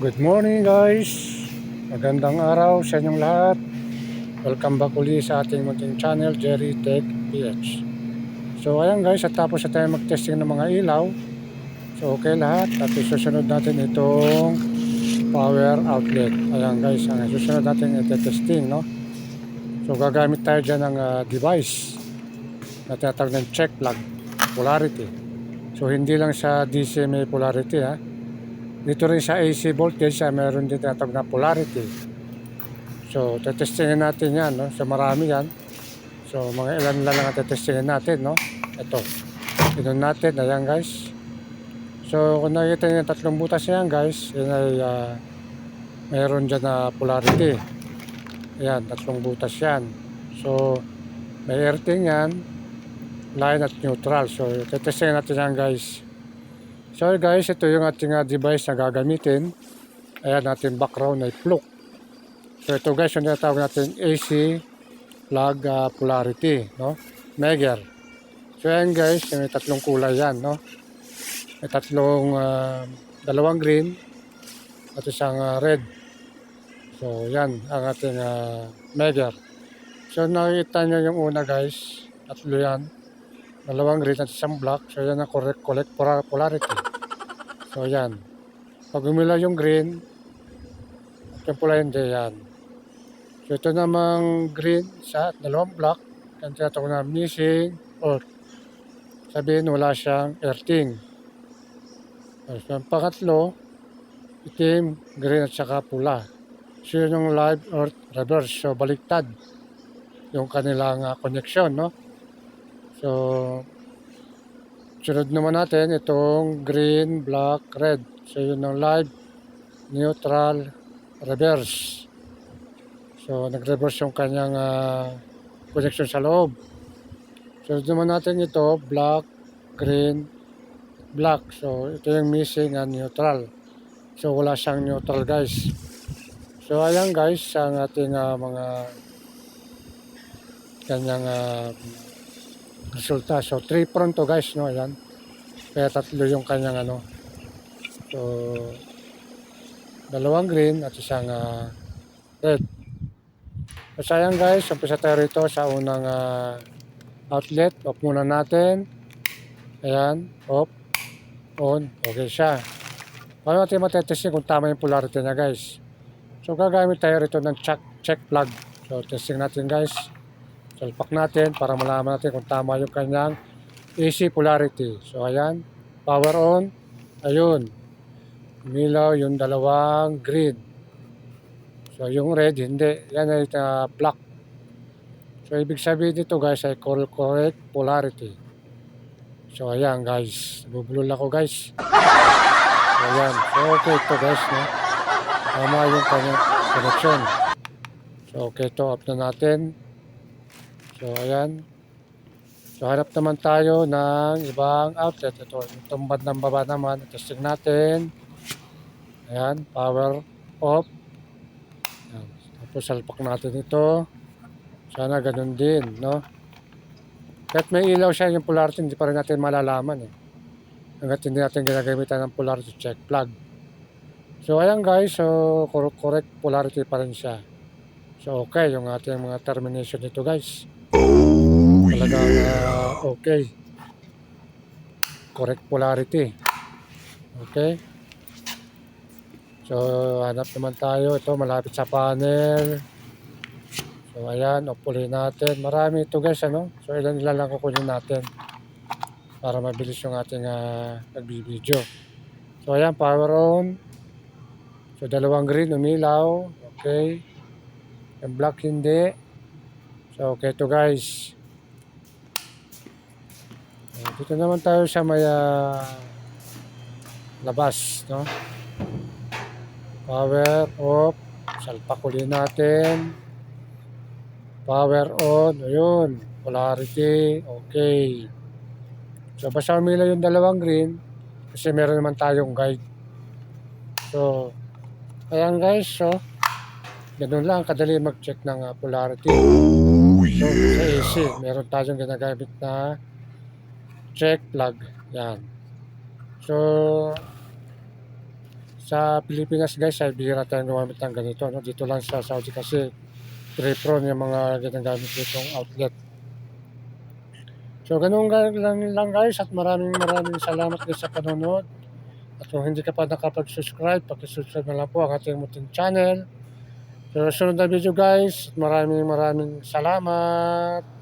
Good morning guys! Magandang araw sa inyong lahat. Welcome back uli sa ating munting channel, Jerry Tech PH. So ayan guys, at tapos na tayo mag-testing ng mga ilaw. So okay lahat. At susunod natin itong power outlet. Ayan guys, ang susunod natin ito testing, no? So gagamit tayo dyan ng ah, device na tinatawag ng check plug polarity. So hindi lang sa DC may polarity ha. Dito rin sa AC voltage, ah, meron din tinatawag na polarity. So, tetestingin natin yan, no? So, marami yan. So, mga ilan lang ang tetestingin natin, no? Ito. Inon natin, ayan guys. So, kung nakikita niyo yung tatlong butas yan, guys, yun ay ah, mayroon dyan na polarity. Ayan, tatlong butas yan. So, may earthing yan, line at neutral. So, tetestingin natin yan, guys. So guys, ito yung ating uh, device na gagamitin. Ayan natin background ay plug. So ito guys, yung tinatawag natin AC plug uh, polarity, no? Meger. So ayan guys, may tatlong kulay yan, no? May tatlong uh, dalawang green at isang uh, red. So yan ang ating uh, Meger. So nakikita nyo yung una guys, tatlo yan. Dalawang green at isang black. So yan ang correct, correct polar- polarity. So yan. Pag umilaw yung green, yung pula hindi yan. So ito namang green sa dalawang black. Yan tinatawag na missing or sabihin wala siyang earthing. So yung pangatlo, itim, green at saka pula. So yun yung live earth reverse. So baliktad yung kanilang uh, connection, no? So, sunod naman natin itong green, black, red. So, yun ang live, neutral, reverse. So, nag-reverse yung kanyang ah, connection sa loob. Sunod naman natin ito, black, green, black. So, ito yung missing and neutral. So, wala siyang neutral, guys. So, ayan guys, ang ating ah, mga kanyang ah, resulta. So, 3 prong to guys, no? Ayan. Kaya tatlo yung kanyang ano. So, dalawang green at isang ah, red. So, sayang guys, umpisa tayo rito sa unang ah, outlet. Off muna natin. Ayan, off, on, okay siya. Paano natin matetesting kung tama yung polarity niya guys? So, gagamit tayo rito ng check, check plug. So, testing natin guys. Salpak natin para malaman natin kung tama yung kanyang AC polarity. So ayan, power on. Ayun. Umilaw yung dalawang green. So yung red, hindi. Yan ay uh, black. So ibig sabihin dito guys ay cor- correct polarity. So ayan guys. Bubulol ako guys. So ayan. So okay ito guys. No? Tama yung kanyang connection. So okay ito. Off na natin. So, ayan. So, hanap naman tayo ng ibang outlet. Ito, itong bandang baba naman. Testing natin. Ayan, power off. Ayan. Tapos, salpak natin ito. Sana ganun din, no? Kahit may ilaw siya yung polarity, hindi pa rin natin malalaman, eh. Hanggat hindi natin ginagamitan ng polarity check plug. So, ayan guys. So, cor- correct polarity pa rin siya. So, okay. Yung ating mga termination nito, guys. Talagang ah, okay. Correct polarity. Okay. So, hanap naman tayo. Ito, malapit sa panel. So, ayan. Upuli natin. Marami ito guys, ano? So, ilan ilan lang kukunin natin. Para mabilis yung ating uh, nagbibideo. So, ayan. Power on. So, dalawang green umilaw. Okay. Yung black hindi. So, okay to guys. Eh, Dito naman tayo sa may ah, labas, no? Power off. Salpak uli natin. Power on. Ayun. Polarity. Okay. So, basta umila yung dalawang green. Kasi meron naman tayong guide. So, ayan guys. So, ganun lang. Kadali mag-check ng ah, polarity. So, sa AC, meron tayong ginagamit na check plug. Yan. So, Sa Pilipinas guys ay bihira tayong gumamit ng ganito. No? Dito lang sa Saudi kasi pre-pro yung mga ginagamit ditong outlet. So ganun ga- lang, lang guys at maraming maraming salamat guys sa panonood. At kung hindi ka pa nakapag-subscribe, pakisubscribe na lang po ang ating muting channel. So sunod na video guys, maraming maraming salamat.